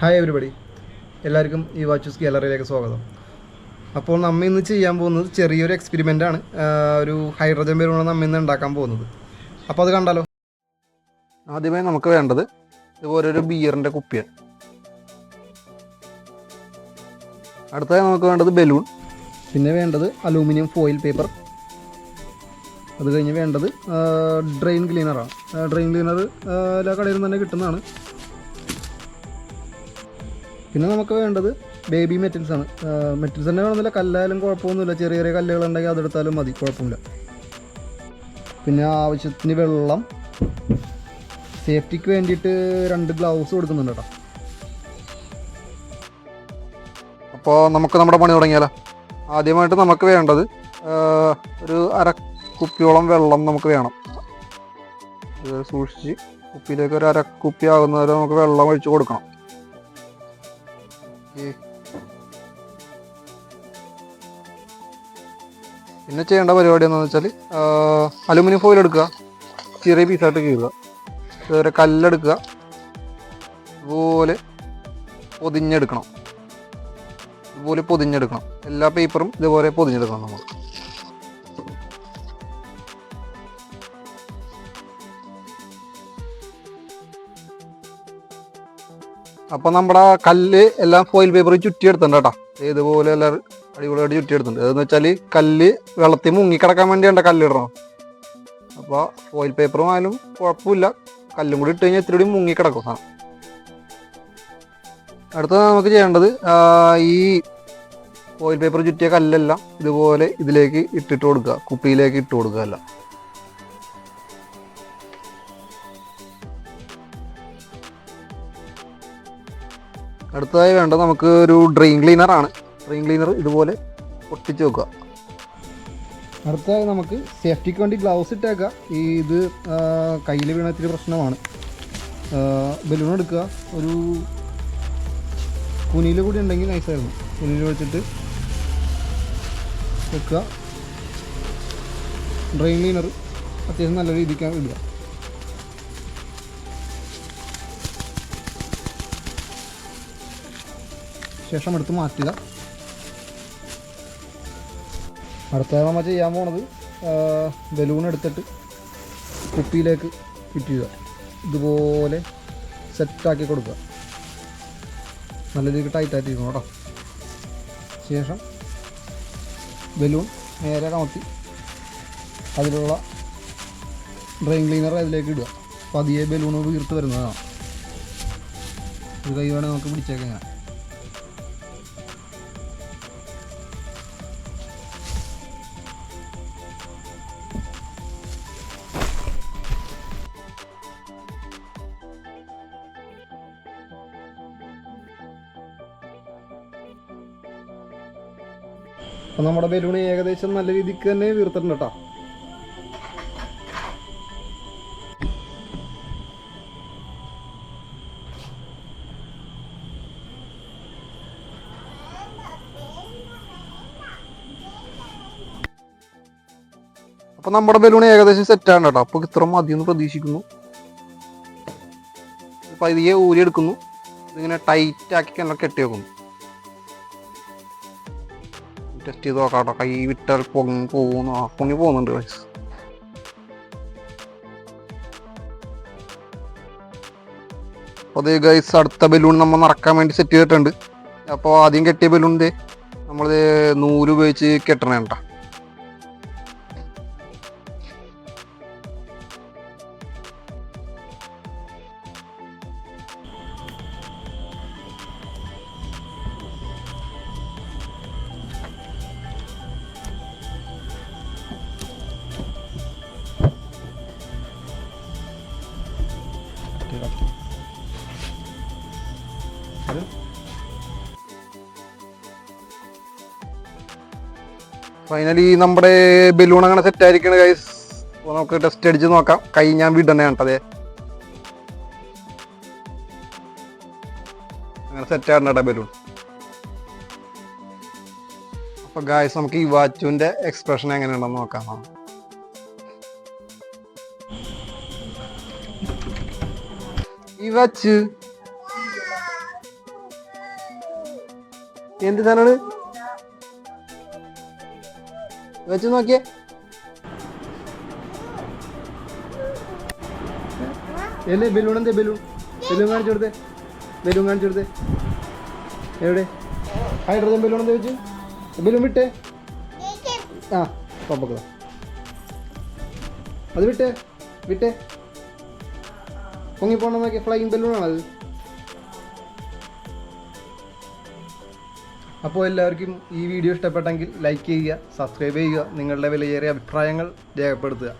Hi everybody എല്ലാവർക്കും ഈ watches ഗാലറിയിലേക്ക് സ്വാഗതം. അപ്പോൾ നമ്മ ഇന്ന് ചെയ്യാൻ പോകുന്നത് ചെറിയൊരു എക്സ്പെരിമെന്റ് ആണ്. ഒരു ഹൈഡ്രജൻ ബലൂണാണ് നമ്മ ഇന്ന് ഉണ്ടാക്കാൻ പോകുന്നത്. അപ്പോൾ അത് കണ്ടാലോ? ആദ്യമായി നമുക്ക് വേണ്ടത് ഇതുപോലെ ഒരു ബിയറിന്റെ കുപ്പിയാണ്. അടുത്തതായി നമുക്ക് വേണ്ടത് ബലൂൺ പിന്നെ വേണ്ടത് അലൂമിനിയം ഫോയിൽ പേപ്പർ അത് കഴിഞ്ഞ് വേണ്ടത് ഡ്രെയിൻ ക്ലീനറാണ് ഡ്രെയിൻ ക്ലീനർ എല്ലാ കടയിലും തന്നെ കിട്ടുന്നതാണ്. പിന്നെ നമുക്ക് വേണ്ടത് ബേബി മെറ്റൽസ് ആണ്. മെറ്റൽസ് തന്നെ വേണമെന്നില്ല കല്ലായാലും കുഴപ്പമൊന്നുമില്ല. ചെറിയ ചെറിയ കല്ലുകളുണ്ടെങ്കിൽ അതെടുത്താലും മതി കുഴപ്പമില്ല. പിന്നെ ആവശ്യത്തിന് വെള്ളം. സേഫ്റ്റിക്ക് വേണ്ടിയിട്ട് രണ്ട് ഗ്ലൗസ് കൊടുക്കുന്നുണ്ട് കേട്ടോ. അപ്പോൾ നമുക്ക് നമ്മുടെ പണി തുടങ്ങിയാലോ? ആദ്യമായിട്ട് നമുക്ക് വേണ്ടത് ഒരു അര കുപ്പിയോളം വെള്ളം നമുക്ക് വേണം. സൂക്ഷിച്ച് കുപ്പിയിലേക്ക് ഒരു അര കുപ്പി ആകുന്നവരെ നമുക്ക് വെള്ളം ഒഴിച്ച് കൊടുക്കണം. പിന്നെ ചെയ്യേണ്ട പരിപാടി എന്താണെന്ന് വെച്ചാൽ അലുമിനിയം ഫോയിൽ എടുക്കുക. ചെറിയ പീസായിട്ട് കീറുക. ഇതുവരെ കല്ലെടുക്കുക. ഇതുപോലെ പൊതിഞ്ഞെടുക്കണം. ഇതുപോലെ പൊതിഞ്ഞെടുക്കണം. എല്ലാ പേപ്പറും ഇതുപോലെ പൊതിഞ്ഞെടുക്കണം നമ്മൾ അപ്പോൾ നമ്മുടെ കല്ല് എല്ലാം ഫോയിൽ പേപ്പർ ചുറ്റിയെടുത്തിട്ടുണ്ട് കേട്ടോ. ഇതുപോലെ എല്ലാം അടിപൊളിയായിട്ട് ചുറ്റിയെടുത്തിട്ടുണ്ട്. അതെന്ന് വെച്ചാൽ കല്ല് വെള്ളത്തിൽ മുങ്ങിക്കിടക്കാൻ വേണ്ടിയാണ് കല്ലിടണം അപ്പോൾ ഫോയിൽ പേപ്പറും ആയാലും കുഴപ്പമില്ല. കല്ലും കൂടി ഇട്ട് കഴിഞ്ഞാൽ ഇത്തിരി കൂടി മുങ്ങിക്കിടക്കും സാധനം. അടുത്തത് നമുക്ക് ചെയ്യേണ്ടത് ഈ ഫോയിൽ പേപ്പർ ചുറ്റിയ കല്ലെല്ലാം ഇതുപോലെ ഇതിലേക്ക് ഇട്ടിട്ട് കൊടുക്കുക. കുപ്പിയിലേക്ക് ഇട്ട് കൊടുക്കുക എല്ലാം. അടുത്തതായി വേണ്ടത് നമുക്ക് ഒരു ഡ്രെയിൻ ആണ്. ഡ്രെയിൻ ക്ലീനർ ഇതുപോലെ പൊട്ടിച്ച് വെക്കുക. അടുത്തതായി നമുക്ക് സേഫ്റ്റിക്ക് വേണ്ടി ഗ്ലൗസ് ഇട്ടേക്കുക ഈ ഇത് കയ്യിൽ വീണ പ്രശ്നമാണ്. ബലൂൺ എടുക്കുക. ഒരു കുനിയിൽ കൂടി ഉണ്ടെങ്കിൽ നൈസായിരുന്നു കുനിയിൽ വെച്ചിട്ട് വെക്കുക. ഡ്രെയിൻ ക്ലീനർ അത്യാവശ്യം നല്ല രീതിക്ക് ഇടുക. ശേഷം എടുത്ത് മാറ്റുക അടുത്തത് നമ്മൾ ചെയ്യാൻ പോണത് ബലൂൺ എടുത്തിട്ട് കുപ്പിയിലേക്ക് ഫിറ്റ് ചെയ്യുക ഇതുപോലെ സെറ്റാക്കി കൊടുക്കുക. നല്ല രീതിക്ക് ടൈറ്റായിട്ട് കേട്ടോ. ശേഷം ബലൂൺ നേരെ കമത്തി അതിലുള്ള ഡ്രെയിൻ ക്ലീനർ അതിലേക്ക് ഇടുക. പതിയെ ബലൂൺ വീർത്ത് വരുന്നതാണ്. ഇത് കൈ വേണേൽ നമുക്ക് പിടിച്ചേക്കാം അപ്പം നമ്മുടെ ബലൂൺ ഏകദേശം നല്ല രീതിക്ക് തന്നെ വീർത്തിട്ടുണ്ട് കേട്ടോ അപ്പം നമ്മുടെ ബലൂൺ ഏകദേശം സെറ്റാണ് കേട്ടോ അപ്പോൾ ഇത്ര മതി എന്ന് പ്രതീക്ഷിക്കുന്നു. പതിയെ ഊരിയെടുക്കുന്നു. ഇതിങ്ങനെ ടൈറ്റ് ആക്കി കെട്ടി വെക്കുന്നു ടെസ്റ്റ് ചെയ്ത് നോക്കാം കൈ വിട്ടാൽ പൊങ്ങി പോകുന്നു? പൊങ്ങി പോകുന്നുണ്ട് ഗൈസ് അപ്പോൾ ഗൈസ് അടുത്ത ബലൂൺ നമ്മൾ നടക്കാൻ വേണ്ടി സെറ്റ് ചെയ്തിട്ടുണ്ട്. അപ്പോൾ ആദ്യം കെട്ടിയ ബലൂണിന്റെ നമ്മൾ നൂൽ ഉപയോഗിച്ച് കെട്ടണേ കേട്ടോ ഫൈനലി നമ്മുടെ ബലൂൺ അങ്ങനെ സെറ്റ് ആയിരിക്കണ ഗൈസ് അപ്പോൾ നമുക്ക് ടെസ്റ്റ് അടിച്ച് നോക്കാം. കൈ ഞാൻ വിടണേ കണ്ടത് അങ്ങനെ സെറ്റ് ആകണ്ട ബലൂൺ അപ്പോൾ ഗായ്സ് നമുക്ക് ഈ വാച്ചുവിന്റെ എക്സ്പ്രഷൻ എങ്ങനെയുണ്ടെന്ന് നോക്കാം. ഈ വാച്ച്. എന്ത് സാധനമാണ് വെച്ച് നോക്കിയേ. എല്ലേ ബലൂൺ എന്തേ ബലൂൺ? ബലൂൺ കാണിച്ചു കൊടുത്തേ. ബലൂൺ കാണിച്ചു കൊടുത്തേ. എവിടെ? ഹൈഡ്രജൻ ബലൂൺ എന്താ വെച്ച്? ബലൂൺ വിട്ടേ. ആ പമ്പക്കള അത് വിട്ടേ വിട്ടേ. പൊങ്ങിപ്പോണം നോക്കിയ ഫ്ലൈയിങ് ബലൂണാണ് അത് അപ്പോൾ എല്ലാവർക്കും ഈ വീഡിയോ ഇഷ്ടപ്പെട്ടെങ്കിൽ ലൈക്ക് ചെയ്യുക സബ്സ്ക്രൈബ് ചെയ്യുക നിങ്ങളുടെ വിലയേറിയ അഭിപ്രായങ്ങൾ രേഖപ്പെടുത്തുക.